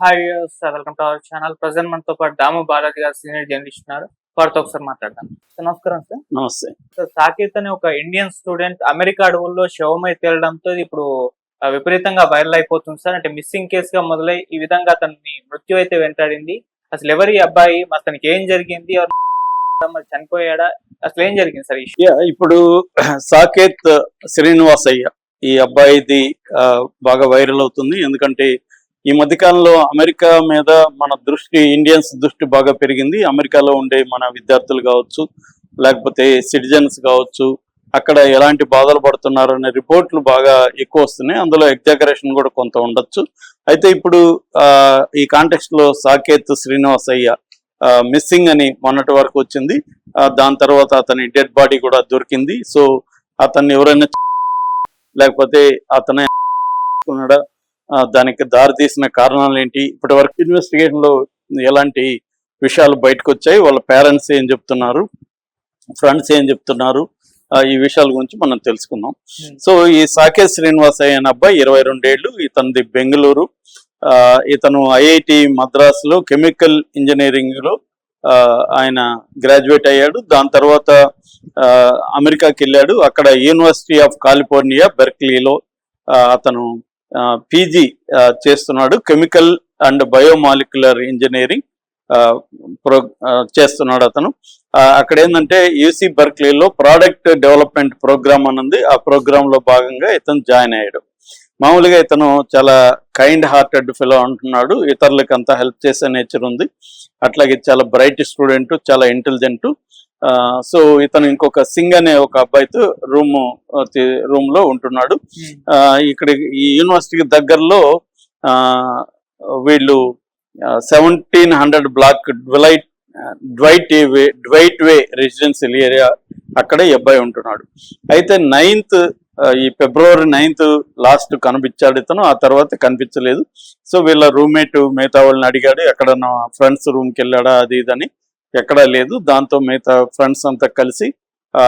Hi sir welcome to our channel present మనతో పాటు దాము బాలాజీ గారు సీనియర్ జర్నలిస్ట్ ఉన్నారు. వారితో ఒకసారి మాట్లాడదాం. సార్ నమస్కారం సార్ నమస్తే. సార్ సాకేత్ అనే ఒక ఇండియన్ స్టూడెంట్ అమెరికా అడవుల్లో శవమై తేలడంతో ఇప్పుడు విపరీతంగా వైరల్ అయిపోతుంది సార్ అంటే మిస్సింగ్ కేసు గా మొదలై ఈ విధంగా అతన్ని మృత్యు అయితే వెంటాడింది. అసలు ఎవరి అబ్బాయి? అతనికి ఏం జరిగింది? మరి చనిపోయాడా? అసలు ఏం జరిగింది సార్ ఇప్పుడు సాకేత్ శ్రీనివాసయ్య ఈ అబ్బాయిది బాగా వైరల్ అవుతుంది. ఎందుకంటే ఈ మధ్యకాలంలో అమెరికా మీద మన దృష్టి ఇండియన్స్ దృష్టి బాగా పెరిగింది. అమెరికాలో ఉండే మన విద్యార్థులు కావచ్చు లేకపోతే సిటిజన్స్ కావచ్చు అక్కడ ఎలాంటి బాధలు పడుతున్నారు అనే రిపోర్ట్లు బాగా ఎక్కువ వస్తున్నాయి. అందులో ఎగ్జాగరేషన్ కూడా కొంత ఉండొచ్చు. అయితే ఇప్పుడు ఆ, ఈ కాంటెక్స్ట్లో లో సాకేత్ శ్రీనివాసయ్య మిస్సింగ్ అని మొన్నటి వరకు వచ్చింది. దాని తర్వాత అతని డెడ్ బాడీ కూడా దొరికింది. సో అతన్ని ఎవరైనా లేకపోతే అతనే ఉన్నాడా? దానికి దారి తీసిన కారణాలు ఏంటి? ఇప్పటి వరకు ఇన్వెస్టిగేషన్లో ఎలాంటి విషయాలు బయటకు వచ్చాయి వాళ్ళ పేరెంట్స్ ఏం చెప్తున్నారు? ఫ్రెండ్స్ ఏం చెప్తున్నారు? ఈ విషయాల గురించి మనం తెలుసుకుందాం. సో ఈ సాకేత్ శ్రీనివాస్ అయ్యన అబ్బాయి ఇరవై రెండేళ్ళు ఇతనిది బెంగళూరు. ఇతను ఐఐటి మద్రాసులో కెమికల్ ఇంజనీరింగ్లో ఆ, ఆయన గ్రాడ్యుయేట్ అయ్యాడు. దాని తర్వాత అమెరికాకి వెళ్ళాడు. అక్కడ యూనివర్సిటీ ఆఫ్ కాలిఫోర్నియా బెర్క్లీలో అతను పీజీ చేస్తున్నాడు. Chemical and biomolecular engineering pro చేస్తున్నాడు అతను. ఆ, అక్కడ ఏంటంటే యూసీ బర్క్లీలో ప్రోడక్ట్ డెవలప్మెంట్ ప్రోగ్రామ్ అని ఉంది ఆ ప్రోగ్రాంలో భాగంగా ఇతను జాయిన్ అయ్యాడు. మామూలుగా ఇతను చాలా కైండ్ హార్టెడ్ ఫిలో అంటున్నాడు ఇతరులకు అంతా హెల్ప్ చేసే నేచర్ ఉంది. అట్లాగే చాలా బ్రైట్ స్టూడెంట్ చాలా ఇంటెలిజెంట్. సో ఇతను ఇంకొక సింగ్ అనే ఒక అబ్బాయితో రూమ్ రూమ్లో ఉంటున్నాడు. ఆ, ఇక్కడ ఈ యూనివర్సిటీకి దగ్గరలో ఆ, వీళ్ళు seventeen hundred block Dwight Dwight way Dwight way residential area అక్కడ ఈ అబ్బాయి ఉంటున్నాడు. అయితే నైన్త్ ఈ ఫిబ్రవరి నైన్త్ లాస్ట్ కనిపించాడు ఇతను ఆ తర్వాత కనిపించలేదు. సో వీళ్ళ రూమ్మేట్ మిగతా వాళ్ళని అడిగాడు ఎక్కడ నా ఫ్రెండ్స్ రూమ్కి వెళ్ళాడా అది ఇదని ఎక్కడా లేదు. దాంతో మిగతా ఫ్రెండ్స్ అంతా కలిసి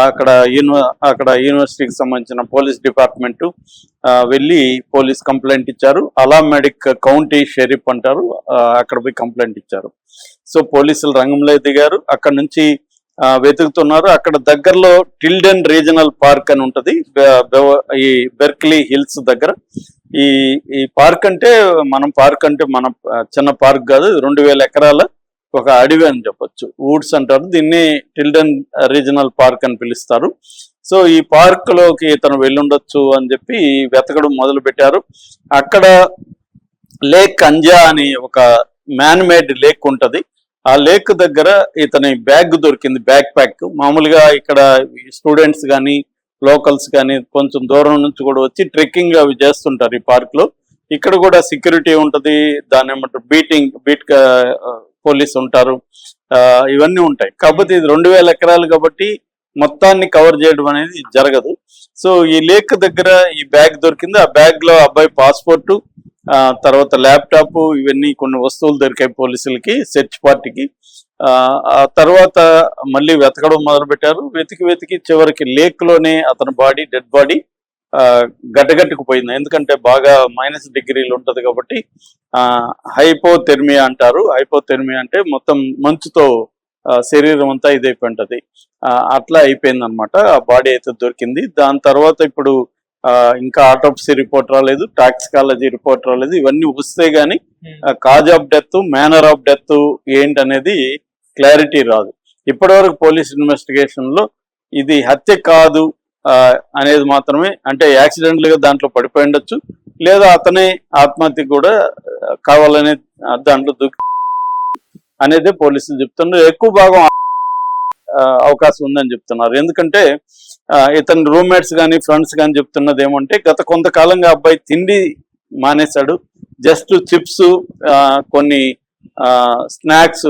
అక్కడ యూనివర్ అక్కడ యూనివర్సిటీకి సంబంధించిన పోలీస్ డిపార్ట్మెంట్ వెళ్ళి పోలీస్ కంప్లైంట్ ఇచ్చారు. అలామెడిక్ కౌంటీ షెరీఫ్ అంటారు. అక్కడ పోయి కంప్లైంట్ ఇచ్చారు. సో పోలీసులు రంగంలో దిగారు. అక్కడ నుంచి వెతుకుతున్నారు. అక్కడ దగ్గరలో టిల్డెన్ రీజనల్ పార్క్ అని ఉంటది. ఈ బెర్క్లీ హిల్స్ దగ్గర. ఈ ఈ పార్క్ అంటే మనం పార్క్ అంటే మన చిన్న పార్క్ కాదు. రెండు వేల ఎకరాల ఒక అడవి అని చెప్పొచ్చు. వుడ్స్ అంటారు. దీన్ని టిల్డెన్ రీజనల్ పార్క్ అని పిలుస్తారు. సో ఈ పార్క్లోకి ఇతను వెళ్ళుండొచ్చు అని చెప్పి వెతకడం మొదలు పెట్టారు అక్కడ లేక్ కంజా అని ఒక మ్యాన్ మేడ్ లేక్ ఉంటది. ఆ లేక్ దగ్గర ఇతని బ్యాగ్ దొరికింది బ్యాక్ ప్యాక్ మామూలుగా ఇక్కడ స్టూడెంట్స్ కానీ లోకల్స్ కానీ కొంచెం దూరం నుంచి కూడా వచ్చి ట్రెక్కింగ్ అవి చేస్తుంటారు ఈ పార్క్లో. ఇక్కడ కూడా సెక్యూరిటీ ఉంటది. దాని ఏమంటారు? బీటింగ్ బీట్ పోలీస్ ఉంటారు. ఆ, ఇవన్నీ ఉంటాయి. కాకపోతే ఇది రెండు వేల ఎకరాలు కాబట్టి మొత్తాన్ని కవర్ చేయడం అనేది జరగదు. సో ఈ లేక్ దగ్గర ఈ బ్యాగ్ దొరికింది. ఆ బ్యాగ్లో అబ్బాయి పాస్పోర్ట్ తర్వాత ల్యాప్టాప్ ఇవన్నీ కొన్ని వస్తువులు దొరికాయి పోలీసులకి సెర్చ్ పార్టీకి. ఆ, ఆ తర్వాత మళ్ళీ వెతకడం మొదలు పెట్టారు వెతికి వెతికి చివరికి లేక్లోనే అతని బాడీ డెడ్ బాడీ గడ్డగట్టుకుపోయింది ఎందుకంటే బాగా మైనస్ డిగ్రీలు ఉంటది కాబట్టి హైపోథెర్మియా అంటారు. హైపోథెర్మియా అంటే మొత్తం మంచుతో శరీరం అంతా ఇదైపోయి ఉంటది అట్లా అయిపోయింది అనమాట ఆ బాడీ అయితే దొరికింది. దాని తర్వాత ఇప్పుడు ఇంకా ఆటోప్సీ రిపోర్ట్ రాలేదు టాక్సికాలజీ రిపోర్ట్ రాలేదు. ఇవన్నీ వస్తే గానీ cause of death manner of death ఏంటనేది క్లారిటీ రాదు. ఇప్పటివరకు పోలీస్ ఇన్వెస్టిగేషన్లో ఇది హత్య కాదు అనేది మాత్రమే అంటే యాక్సిడెంట్గా దాంట్లో పడిపోయి ఉండొచ్చు. లేదా అతనే ఆత్మహత్య కూడా కావాలనే దాంట్లో దూకి అనేది పోలీసులు చెప్తున్నారు. ఎక్కువ భాగం అవకాశం ఉందని చెప్తున్నారు. ఎందుకంటే ఇతని రూమ్మేట్స్ కానీ ఫ్రెండ్స్ కానీ చెప్తున్నది ఏమంటే గత కొంతకాలంగా అబ్బాయి తిండి మానేశాడు. జస్ట్ చిప్స్ కొన్ని స్నాక్స్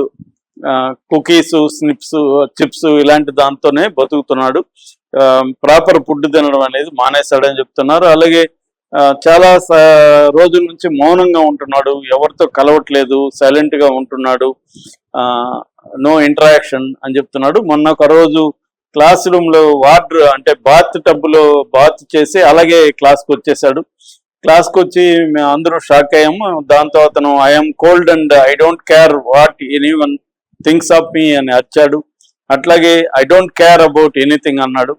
కుకీస్ స్నిప్స్ చిప్స్ ఇలాంటి దాంతోనే బతుకుతున్నాడు. ప్రాపర్ ఫుడ్ తినడం అనేది మానేశాడని చెప్తున్నారు. అలాగే ఆ, చాలా రోజుల నుంచి మౌనంగా ఉంటున్నాడు. ఎవరితో కలవట్లేదు. సైలెంట్గా ఉంటున్నాడు. నో ఇంటరాక్షన్ అని చెప్తున్నాడు. మొన్న ఒక రోజు క్లాస్ రూమ్లో వాటర్ అంటే బాత్ టబ్లో బాత్ చేసి అలాగే క్లాస్కి వచ్చేసాడు క్లాస్కి వచ్చి మేము అందరూ షాక్ అయ్యాము. దాంతో అతను I'm cold and I don't care what anyone things of me అని అరిచాడు. అట్లాగే I don't care about anything అన్నాడు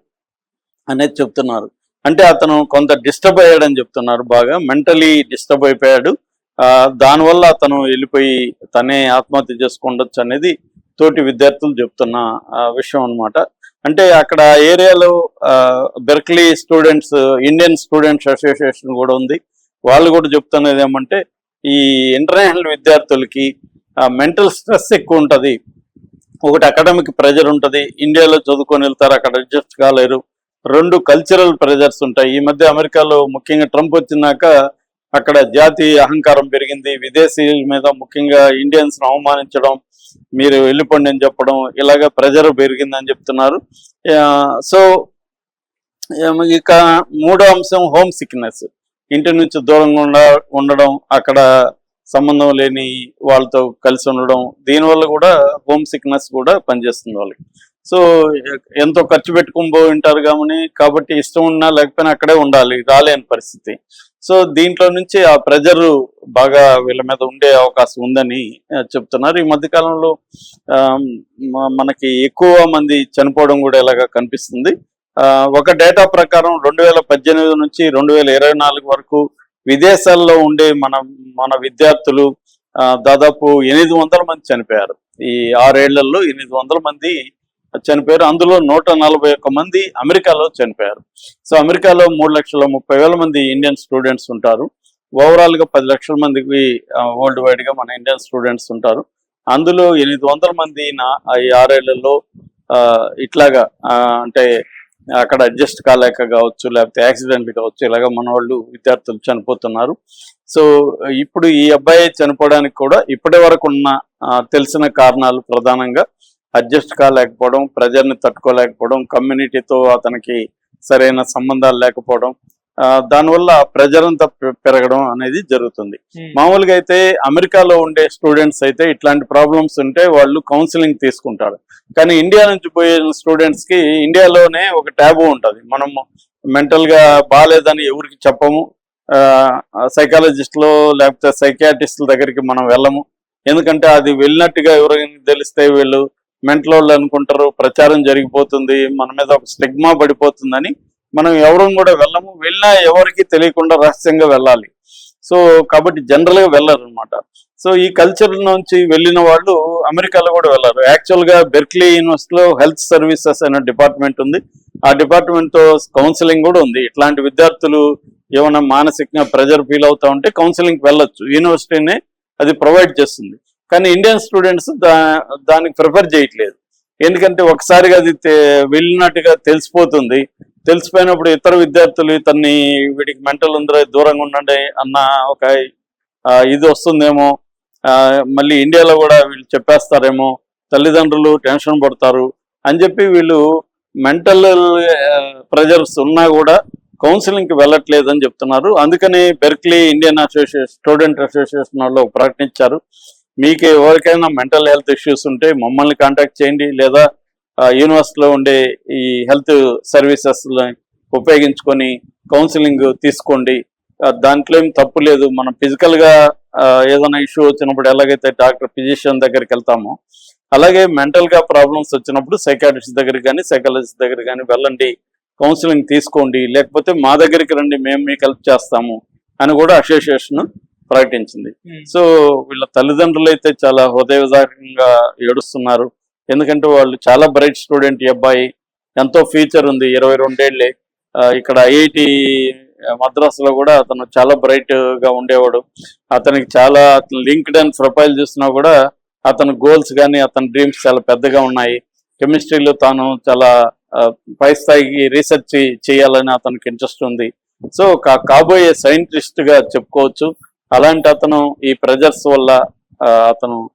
అనేది చెప్తున్నారు. అంటే అతను కొంత డిస్టర్బ్ అయ్యాడని చెప్తున్నారు బాగా మెంటలీ డిస్టర్బ్ అయిపోయాడు. ఆ, దానివల్ల అతను వెళ్ళిపోయి తనే ఆత్మహత్య చేసుకుండొచ్చు అనేది తోటి విద్యార్థులు చెప్తున్న ఆ, విషయం అన్నమాట. అంటే అక్కడ ఏరియాలో Berkeley students Indian students association కూడా ఉంది. వాళ్ళు కూడా చెప్తున్నది ఏమంటే ఈ ఇంటర్నేషనల్ విద్యార్థులకి మెంటల్ స్ట్రెస్ ఎక్కువ ఉంటుంది. ఒకటి అకాడమిక్ ప్రెజర్ ఉంటుంది. ఇండియాలో చదువుకొని వెళ్తారు అక్కడ అడ్జస్ట్ కాలేరు. రెండు కల్చరల్ ప్రెజర్స్ ఉంటాయి. ఈ మధ్య అమెరికాలో ముఖ్యంగా ట్రంప్ వచ్చినాక అక్కడ జాతి అహంకారం పెరిగింది. విదేశీయుల మీద ముఖ్యంగా ఇండియన్స్ అవమానించడం మీరు వెళ్ళిపోండి అని చెప్పడం ఇలాగ ప్రెజర్ పెరిగిందని చెప్తున్నారు. సో ఇక మూడో అంశం హోమ్ సిక్నెస్ ఇంటి నుంచి దూరంగా ఉండడం అక్కడ సంబంధం లేని వాళ్ళతో కలిసి ఉండడం దీనివల్ల కూడా హోమ్ సిక్నెస్ కూడా పనిచేస్తుంది వాళ్ళకి. సో ఎంతో ఖర్చు పెట్టుకుని పోయి ఉంటారు కాబట్టి కాబట్టి ఇష్టం ఉన్నా లేకపోయినా అక్కడే ఉండాలి రాలేని పరిస్థితి. సో దీంట్లో నుంచి ఆ ప్రెజర్ బాగా వీళ్ళ మీద ఉండే అవకాశం ఉందని చెప్తున్నారు. ఈ మధ్య కాలంలో ఆ, మ- మనకి ఎక్కువ మంది చనిపోవడం కూడా ఇలాగా కనిపిస్తుంది. ఆ, ఒక డేటా ప్రకారం రెండు వేల పద్దెనిమిది నుంచి రెండు వేల ఇరవై నాలుగు వరకు విదేశాల్లో ఉండే మన మన విద్యార్థులు ఆ, దాదాపు ఎనిమిది వందల మంది చనిపోయారు. ఈ ఆరేళ్ళలో ఎనిమిది వందల మంది చనిపోయారు. అందులో నూట నలభై ఒక్క మంది అమెరికాలో చనిపోయారు. సో అమెరికాలో మూడు లక్షల ముప్పై వేల మంది ఇండియన్ స్టూడెంట్స్ ఉంటారు. ఓవరాల్గా పది లక్షల మందికి వరల్డ్ వైడ్గా మన ఇండియన్ స్టూడెంట్స్ ఉంటారు. అందులో ఎనిమిది వందల మంది నా ఈ ఆరేళ్ళలో ఆ, ఇట్లాగా ఆ, అంటే అక్కడ అడ్జస్ట్ కాలేక కావచ్చు లేకపోతే యాక్సిడెంట్ కావచ్చు ఇలాగ మన వాళ్ళు విద్యార్థులు చనిపోతున్నారు. సో ఇప్పుడు ఈ అబ్బాయి చనిపోవడానికి కూడా ఇప్పటి వరకు ఉన్న తెలిసిన కారణాలు ప్రధానంగా అడ్జస్ట్ కాలేకపోవడం ప్రజల్ని తట్టుకోలేకపోవడం కమ్యూనిటీతో అతనికి సరైన సంబంధాలు లేకపోవడం దానివల్ల ప్రెజర్ అంతా పె- పెరగడం అనేది జరుగుతుంది. మామూలుగా అయితే అమెరికాలో ఉండే స్టూడెంట్స్ అయితే ఇట్లాంటి ప్రాబ్లమ్స్ ఉంటే వాళ్ళు కౌన్సిలింగ్ తీసుకుంటారు. కానీ ఇండియా నుంచి పోయే స్టూడెంట్స్కి ఇండియాలోనే ఒక ట్యాబు ఉంటుంది. మనం మెంటల్గా బాగాలేదని ఎవరికి చెప్పము. సైకాలజిస్ట్లో లేకపోతే సైకియాట్రిస్టుల దగ్గరికి మనం వెళ్ళము. ఎందుకంటే అది వెళ్ళినట్టుగా ఎవరికి తెలిస్తే వీళ్ళు మెంటల్ వాళ్ళు అనుకుంటారు ప్రచారం జరిగిపోతుంది మన మీద ఒక స్టిగ్మా పడిపోతుందని మనం ఎవరు కూడా వెళ్ళము. వెళ్ళినా ఎవరికి తెలియకుండా రహస్యంగా వెళ్ళాలి. సో కాబట్టి జనరల్గా వెళ్ళరు అనమాట సో ఈ కల్చర్ నుంచి వెళ్ళిన వాళ్ళు అమెరికాలో కూడా వెళ్ళారు. యాక్చువల్గా బెర్క్లీ యూనివర్సిటీలో హెల్త్ సర్వీసెస్ అనే డిపార్ట్మెంట్ ఉంది. ఆ డిపార్ట్మెంట్తో కౌన్సిలింగ్ కూడా ఉంది. ఇట్లాంటి విద్యార్థులు ఏమైనా మానసికంగా ప్రెజర్ ఫీల్ అవుతా ఉంటే కౌన్సిలింగ్ వెళ్ళొచ్చు. యూనివర్సిటీనే అది ప్రొవైడ్ చేస్తుంది. కానీ ఇండియన్ స్టూడెంట్స్ దా దానికి ప్రిఫర్ చేయట్లేదు. ఎందుకంటే ఒకసారిగా అది వెళ్ళినట్టుగా తెలిసిపోతుంది. తెలిసిపోయినప్పుడు ఇతర విద్యార్థులు ఇతన్ని వీడికి మెంటల్ ఉందరే దూరంగా ఉండండి అన్న ఒక ఇది వస్తుందేమో. ఆ, మళ్ళీ ఇండియాలో కూడా వీళ్ళు చెప్పేస్తారేమో తల్లిదండ్రులు టెన్షన్ పడతారు అని చెప్పి వీళ్ళు మెంటల్ ప్రెజర్స్ ఉన్నా కూడా కౌన్సిలింగ్కి అని చెప్తున్నారు. అందుకని Berkeley Indian association student association వాళ్ళు ప్రకటించారు. మీకు ఎవరికైనా మెంటల్ హెల్త్ ఇష్యూస్ ఉంటే మమ్మల్ని కాంటాక్ట్ చేయండి లేదా యూనివర్సిటీలో ఉండే ఈ హెల్త్ సర్వీసెస్ ఉపయోగించుకొని కౌన్సిలింగ్ తీసుకోండి. దాంట్లో ఏం తప్పు లేదు. మనం ఫిజికల్గా ఆ, ఏదైనా ఇష్యూ వచ్చినప్పుడు ఎలాగైతే డాక్టర్ ఫిజిషియన్ దగ్గరికి వెళ్తామో అలాగే మెంటల్గా ప్రాబ్లమ్స్ వచ్చినప్పుడు సైకాట్రిస్ట్ దగ్గరికి కానీ సైకాలజిస్ట్ దగ్గర కానీ వెళ్ళండి. కౌన్సిలింగ్ తీసుకోండి. లేకపోతే మా దగ్గరికి రండి. మేము మీకు హెల్ప్ చేస్తాము అని కూడా అసోసియేషన్ ప్రకటించింది. సో వీళ్ళ తల్లిదండ్రులు అయితే చాలా హృదయదారకంగా ఏడుస్తున్నారు. ఎందుకంటే వాళ్ళు చాలా బ్రైట్ స్టూడెంట్ ఈ అబ్బాయి. ఎంతో ఫ్యూచర్ ఉంది. ఇరవై రెండేళ్ళే ఇక్కడ ఐఐటి మద్రాసులో కూడా అతను చాలా బ్రైట్గా ఉండేవాడు. అతనికి చాలా లింక్డ్ అండ్ ప్రొఫైల్ చూసినా కూడా అతని గోల్స్ కానీ అతని డ్రీమ్స్ చాలా పెద్దగా ఉన్నాయి. కెమిస్ట్రీలో తాను చాలా పై స్థాయికి రీసెర్చ్ చేయాలని అతనికి ఇంట్రెస్ట్ ఉంది. సో కా- కాబోయే సైంటిస్ట్గా చెప్పుకోవచ్చు. అలాంటి అతను ఈ ప్రెజర్స్ వల్ల ఆ, అతను